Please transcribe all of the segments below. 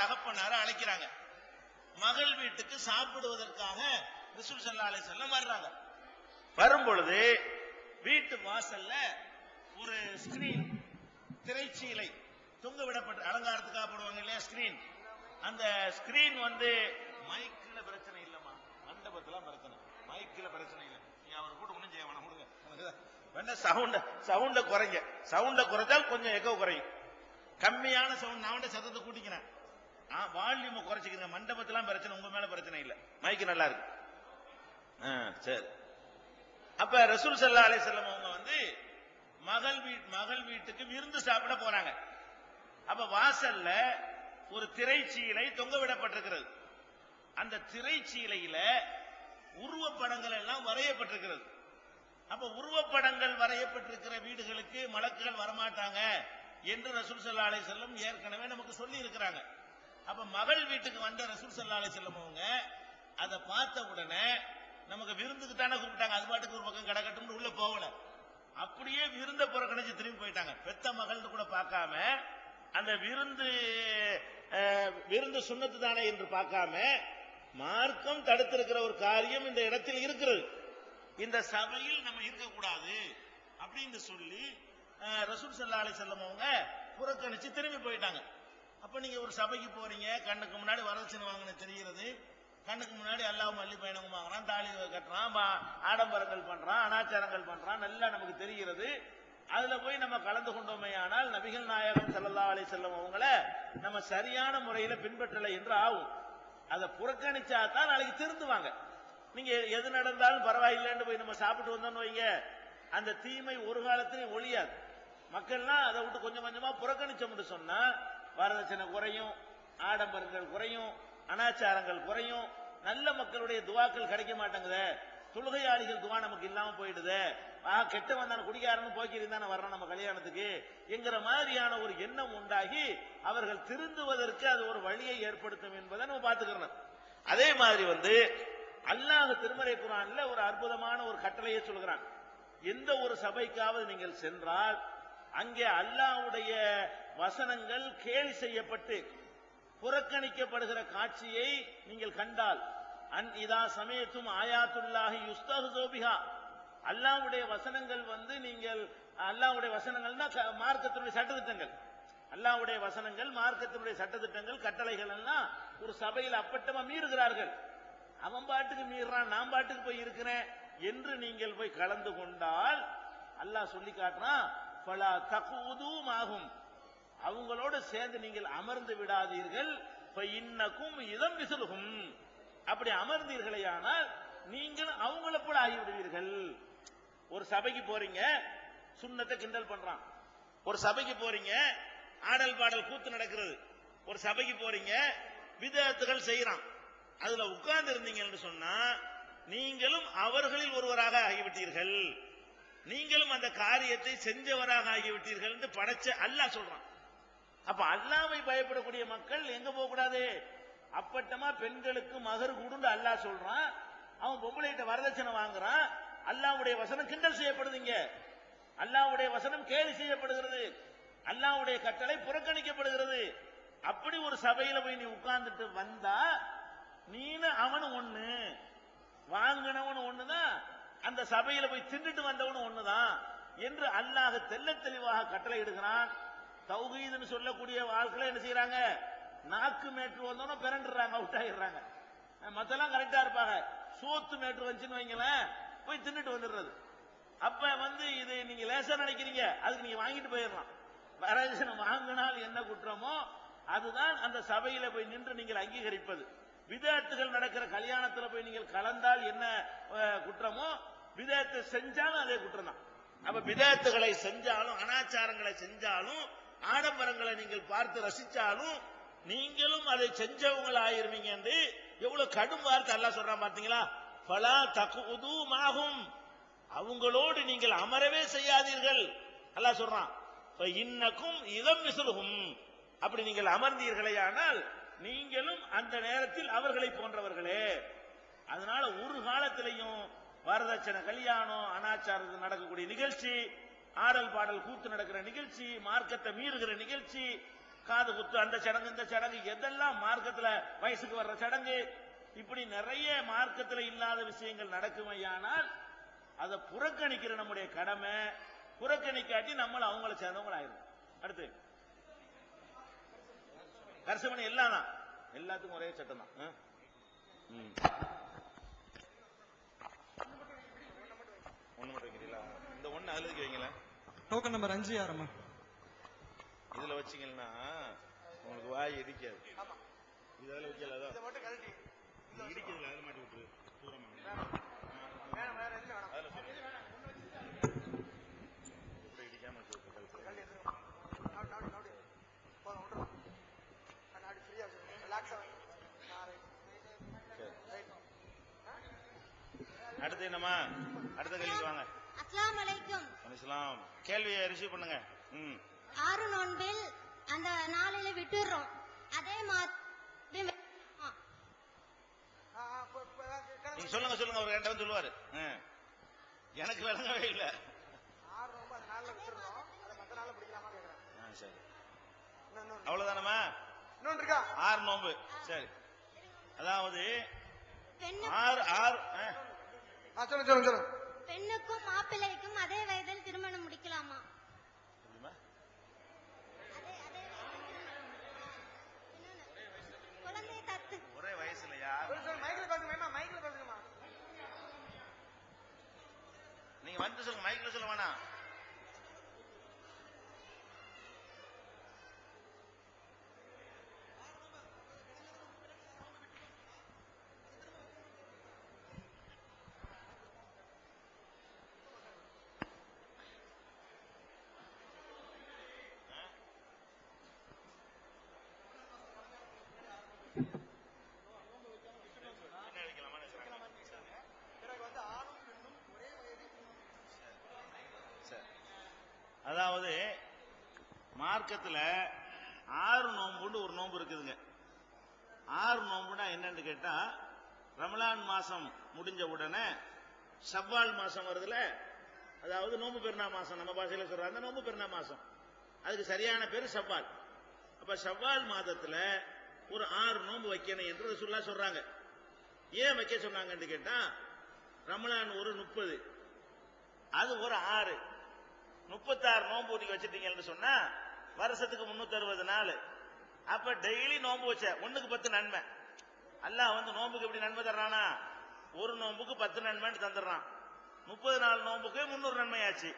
தகப்பனார அழைக்கிறாங்க. மகள் வீட்டுக்கு சாப்பிடுவதற்காக ரிசுல் சல்லா அலை செல்லம் வர்றாங்க. வரும்பொழுது வீட்டு வாசல்ல ஒரு ஸ்கிரீன் திரைச்சீலை தொங்க விடப்பட்ட அலங்காரத்துக்காக போடுவாங்க இல்லையா ஸ்கிரீன் அந்த ஸ்கிரீன் வந்து மைக்கில் பிரச்சனை இல்லம்மா. மண்டபத்துல பிரச்சனை. மைக்கில் பிரச்சனை இல்லை. நீ அவர் கூட ஒண்ணும் செய்ய வேணாம் கொடுங்க. வேணா சவுண்ட சவுண்ட குறைங்க. சவுண்ட குறைச்சால் கொஞ்சம் எக்கோ குறையும். கம்மியான சவுண்ட் நான் சத்தத்தை கூட்டிக்கிறேன். வால்யூம் குறைச்சிக்கிறேன் மண்டபத்திலாம் பிரச்சனை உங்க மேல பிரச்சனை இல்ல. மைக்கு நல்லா இருக்கு. ஆ, சரி. அப்ப ரசூல் சல்லா அலை செல்லம் அவங்க வந்து மகள் வீட் மகள் வீட்டுக்கு விருந்து சாப்பிட போறாங்க. அப்ப வாசல்ல ஒரு திரைச்சீலை தொங்க விடப்பட்டிருக்கிறது. அந்த திரைச்சீலையில உருவப்படங்கள் எல்லாம் வரையப்பட்டிருக்கிறது. அப்ப உருவப்படங்கள் வரையப்பட்டிருக்கிற வீடுகளுக்கு மலக்குகள் வரமாட்டாங்க என்று ரசூல் சல்லா அலை செல்லம் ஏற்கனவே நமக்கு சொல்லி இருக்கிறாங்க. அப்ப மகள் வீட்டுக்கு வந்த ரசூல் சல்லா அலை அவங்க அதை பார்த்த உடனே நமக்கு விருந்துக்கு தானே கூப்பிட்டாங்க. அது பாட்டுக்கு ஒரு பக்கம் கிடக்கட்டும்னு உள்ள போகல. அப்படியே விருந்த புறக்கணிச்சு திரும்பி போயிட்டாங்க. பெத்த மகள்னு கூட பார்க்காம அந்த விருந்து விருந்து சுண்ணத்து தானே என்று பார்க்காம மார்க்கம் தடுத்திருக்கிற ஒரு காரியம் இந்த இடத்தில் இருக்கிறது. இந்த சபையில் நம்ம இருக்கக்கூடாது அப்படின்னு சொல்லி ரசூல் சல்லா அலி செல்லம் அவங்க புறக்கணிச்சு திரும்பி போயிட்டாங்க. அப்ப நீங்க ஒரு சபைக்கு போறீங்க கண்ணுக்கு முன்னாடி வரதட்சணை வாங்கின தெரிகிறது. கண்ணுக்கு முன்னாடி எல்லாம் மல்லி பயணம் வாங்குறான் தாலி கட்டுறான் ஆடம்பரங்கள் பண்றான் அனாச்சாரங்கள் பண்றான் நல்லா நமக்கு தெரிகிறது. அதுல போய் நம்ம கலந்து கொண்டோமே ஆனால் நபிகள் நாயகம் செல்லல்லா அலை செல்லம் அவங்கள நம்ம சரியான முறையில பின்பற்றலை என்று ஆகும். அதை புறக்கணிச்சா தான் நாளைக்கு திருந்துவாங்க. நீங்க எது நடந்தாலும் பரவாயில்லைன்னு போய் நம்ம சாப்பிட்டு வந்தோம்னு வைங்க. அந்த தீமை ஒரு காலத்திலையும் ஒழியாது. மக்கள்லாம் அதை விட்டு கொஞ்சம் கொஞ்சமா புறக்கணிச்சோம்னு சொன்னா வரதட்சணை குறையும் ஆடம்பரங்கள் குறையும் அனாச்சாரங்கள் குறையும். நல்ல மக்களுடைய துவாக்கள் கிடைக்க மாட்டேங்குதே. தொழுகையாளிகள் துவா நமக்கு இல்லாம போயிடுதே. ஆ கெட்ட வந்தான குடிகாரன் போக்கிரி தானே வர்றோம் நம்ம கல்யாணத்துக்கு. என்கிற மாதிரியான ஒரு எண்ணம் உண்டாகி அவர்கள் திருந்துவதற்கு அது ஒரு வழியை ஏற்படுத்தும் என்பதை நம்ம பார்த்துக்கிறோம் அதே மாதிரி வந்து அல்லாஹ் திருமறை குரான்ல ஒரு அற்புதமான ஒரு கட்டளையை சொல்கிறான். எந்த ஒரு சபைக்காவது நீங்கள் சென்றால் அங்கே அல்லாஹ்வுடைய வசனங்கள் கேலி செய்யப்பட்டு புறக்கணிக்கப்படுகிற காட்சியை நீங்கள் கண்டால் அன் இதா சமயத்தும் ஆயாத்துல்லாஹி யுஸ்தோபிகா அல்லாஹ்வுடைய வசனங்கள் வந்து நீங்கள் அல்லாவுடைய வசனங்கள்னா க- மார்க்கத்தினுடைய சட்டத்திட்டங்கள். அல்லாவுடைய வசனங்கள் மார்க்கத்தினுடைய சட்டத்திட்டங்கள் கட்டளைகள் எல்லாம் ஒரு சபையில் அப்பட்டமா மீறுகிறார்கள். அவன் பாட்டுக்கு மீறான் நான் பாட்டுக்கு போய் இருக்கிறேன் என்று நீங்கள் போய் கலந்து கொண்டால் அல்லாஹ் சொல்லி காட்டுறான் பல தகுதும் ஆகும் அவங்களோடு சேர்ந்து நீங்கள் அமர்ந்து விடாதீர்கள். இன்னக்கும் இதம் விசலுகும். அப்படி அமர்ந்தீர்களேயானால் நீங்கள் அவங்கள போல ஆகிவிடுவீர்கள். ஒரு சபைக்கு போறீங்க சுண்ணத்தை கிண்டல் பண்றான். ஒரு சபைக்கு போறீங்க ஆடல் பாடல் கூத்து நடக்கிறது. ஒரு சபைக்கு போறீங்க விதத்துகள் செய்யறான் அதுல உட்கார்ந்து இருந்தீங்கன்னு சொன்னா நீங்களும் அவர்களில் ஒருவராக ஆகிவிட்டீர்கள். நீங்களும் அந்த காரியத்தை செஞ்சவராக ஆகிவிட்டீர்கள் என்று படைச்ச அல்லாஹ் சொல்றான். அப்ப அல்லாவை பயப்படக்கூடிய மக்கள் எங்க போக கூடாது? அப்பட்டமா பெண்களுக்கு மகர் கூடுன்னு அல்லாஹ் சொல்றான். அவன் பொம்பளைகிட்ட வரதட்சணை வாங்குறான். அல்லாவுடைய வசனம் கிண்டல் செய்யப்படுதுங்க. அல்லாஹ்வுடைய வசனம் கேலி செய்யப்படுகிறது. அல்லாவுடைய கட்டளை புறக்கணிக்கப்படுகிறது. அப்படி ஒரு சபையில போய் நீ உட்கார்ந்துட்டு வந்தா நீனு அவனு ஒண்ணு வாங்கினவனு ஒண்ணுதான் அந்த சபையில போய் தின்னுட்டு வந்தவனும் ஒண்ணுதான் என்று அல்லாஹ் தெல்ல தெளிவாக கட்டளை இடுகிறான் தௌஹீதுன்னு சொல்லக்கூடிய ஆட்களை என்ன செய்யறாங்க நாக்கு மேட்ரு வந்தோன்னா பிறண்டுறாங்க அவுட் ஆயிடுறாங்க. மத்தெல்லாம் கரெக்டா இருப்பாங்க. சோத்து மேட்ரு வந்துச்சுன்னு வைங்களேன் போய் தின்னுட்டு வந்துடுறது. அப்ப வந்து இது நீங்க லேசா நினைக்கிறீங்க அதுக்கு நீங்க வாங்கிட்டு போயிடலாம். வரதட்சணை வாங்கினால் என்ன குற்றமோ அதுதான் அந்த சபையில போய் நின்று நீங்கள் அங்கீகரிப்பது. விதத்துகள் நடக்கிற கல்யாணத்துல போய் நீங்கள் கலந்தால் என்ன குற்றமோ விதத்தை செஞ்சாலும் அதே குற்றம் தான் அப்ப விதத்துகளை செஞ்சாலும் அனாச்சாரங்களை செஞ்சாலும் ஆடம்பரங்களை நீங்கள் பார்த்து ரசிச்சாலும் நீங்களும் அதை செஞ்சவங்கள ஆயிருவீங்க என்று எவ்வளவு கடும் வார்த்தை எல்லாம் சொல்றான் பாத்தீங்களா பலா தகுதுமாகும் அவங்களோடு நீங்கள் அமரவே செய்யாதீர்கள். அல்லாஹ் சொல்றான் இன்னக்கும் இதம் விசுலுகும் அப்படி நீங்கள் அமர்ந்தீர்களே ஆனால் நீங்களும் அந்த நேரத்தில் அவர்களை போன்றவர்களே. அதனால ஒரு காலத்திலையும் வரதட்சணை கல்யாணம் அனாச்சாரத்தில் நடக்கக்கூடிய நிகழ்ச்சி ஆடல் பாடல் கூத்து நடக்கிற நிகழ்ச்சி மார்க்கத்தை மீறுகிற நிகழ்ச்சி காது குத்து அந்த சடங்கு இந்த சடங்கு எதெல்லாம் மார்க்கத்துல வயசுக்கு வர்ற சடங்கு? இப்படி நிறைய மார்க்கத்துல இல்லாத விஷயங்கள் நடக்குமையானால் அதை புறக்கணிக்கிற நம்முடைய கடமை புறக்கணிக்காட்டி நம்மள அவங்கள சேர்ந்தவங்க ஆயிரும் அடுத்து கரிசமணி எல்லாம் தான் எல்லாத்துக்கும் ஒரே சட்டம் தான் ஆ? ம். ஒண்ணு மட்டும் வைக்கிறீங்களா? இந்த ஒண்ணு அதுல வைங்களேன். டோக்கன் நம்பர் அஞ்சு யாரம்மா இதுல வச்சீங்கன்னா உங்களுக்கு வாய் இடிக்காது. இது அதுல வைக்கல அதான் இடிக்கிறதுல அதுல மாட்டி விட்டுரு. அடுத்து என்னம்மா? அடுத்த கேள்விக்கு வாங்க. அஸ்ஸலாமு அலைக்கும். அலிஸ்லாம் கேள்வியை ரிசீவ் பண்ணுங்க. ம். ஆறு நோன்பில் அந்த நாளையில விட்டுடுறோம் அதே மாதிரி நீங்க சொல்லுங்க சொல்லுங்க அவர் என்கிட்ட வந்து சொல்லுவாரு. எனக்கு விளங்கவே இல்ல. சரி. அவ்வளவுதானம்மா? ஆறு நோம்பு சரி. அதாவது ஆறு ஆறு ஆ. பெண்ணுக்கும் மாப்பிள்ளைக்கும் அதே வயதில் திருமணம் முடிக்கலாமா? குழந்தை தத்து. ஒரே வயசுல யார் நீங்க வந்து சொல்லுங்க மைக்ல சொல்ல வேணாம் என்ன அடிக்கலாமா சரி. அதாவது மார்க்கத்துல ஆறு நோம்புன்னு ஒரு நோம்பு இருக்குதுங்க. ஆறு நோம்புனா என்னன்னு கேட்டா ரமலான் மாசம் முடிஞ்ச உடனே ஷவ்வால் மாசம் வருதுல அதாவது நோம்பு பெருநா மாசம் நம்ம பாஷையில சொல்றாங்க நோம்பு பெருநா மாசம். அதுக்கு சரியான பேர் ஷவ்வால். அப்ப செவ்வாள் மாதத்துல ஒரு ஆறு நோன்பு வைக்கணும் என்று ரசூல்லா சொல்றாங்க. ஏன் வைக்க சொன்னாங்கன்னு கேட்டா ரமலான் ஒரு முப்பது அது ஒரு ஆறு. முப்பத்தாறு நோன்பு ஒதுக்கி வச்சிட்டீங்கன்னு சொன்னா வருஷத்துக்கு முன்னூத்தி அறுபது நாள். அப்ப டெய்லி நோன்பு வச்ச ஒண்ணுக்கு பத்து நன்மை. அல்லாஹ் வந்து நோன்புக்கு எப்படி நன்மை தர்றானா? ஒரு நோன்புக்கு பத்து நன்மைன்னு தந்துடுறான். முப்பது நாள் நோன்புக்கு முன்னூறு நன்மையாச்சு.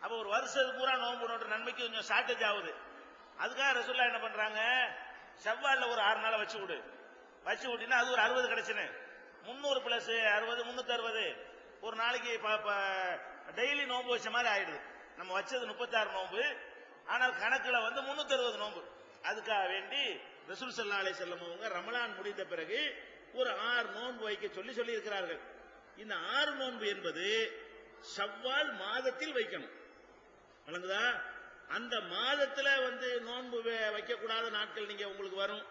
அப்ப ஒரு வருஷத்துக்கு பூரா நோன்பு நோட்டு நன்மைக்கு கொஞ்சம் ஷார்டேஜ் ஆகுது. அதுக்காக ரசூல்லா என்ன பண்றாங்க? செவ்வாழ்ல ஒரு ஆறு நாளை வச்சு விடு. வச்சு விட்டினா அது ஒரு அறுபது கிடைச்சுன்னு. முந்நூறு பிளஸ் அறுபது முன்னூத்தி அறுபது ஒரு நாளைக்கு டெய்லி நோன்பு வச்ச மாதிரி ஆயிடுது. நம்ம வச்சது முப்பத்தாறு நோன்பு. ஆனால் கணக்குல வந்து முன்னூத்தி அறுபது நோன்பு. அதுக்காக வேண்டி ரசூல் சல்லா அலை செல்லம் அவங்க ரமலான் முடிந்த பிறகு ஒரு ஆறு நோன்பு வைக்க சொல்லி சொல்லி இருக்கிறார்கள் இந்த ஆறு நோன்பு என்பது செவ்வால் மாதத்தில் வைக்கணும். வழங்குதா அந்த மாதத்துல வந்து நோன்பு வைக்கக்கூடாத நாட்கள் நீங்க உங்களுக்கு வரும்.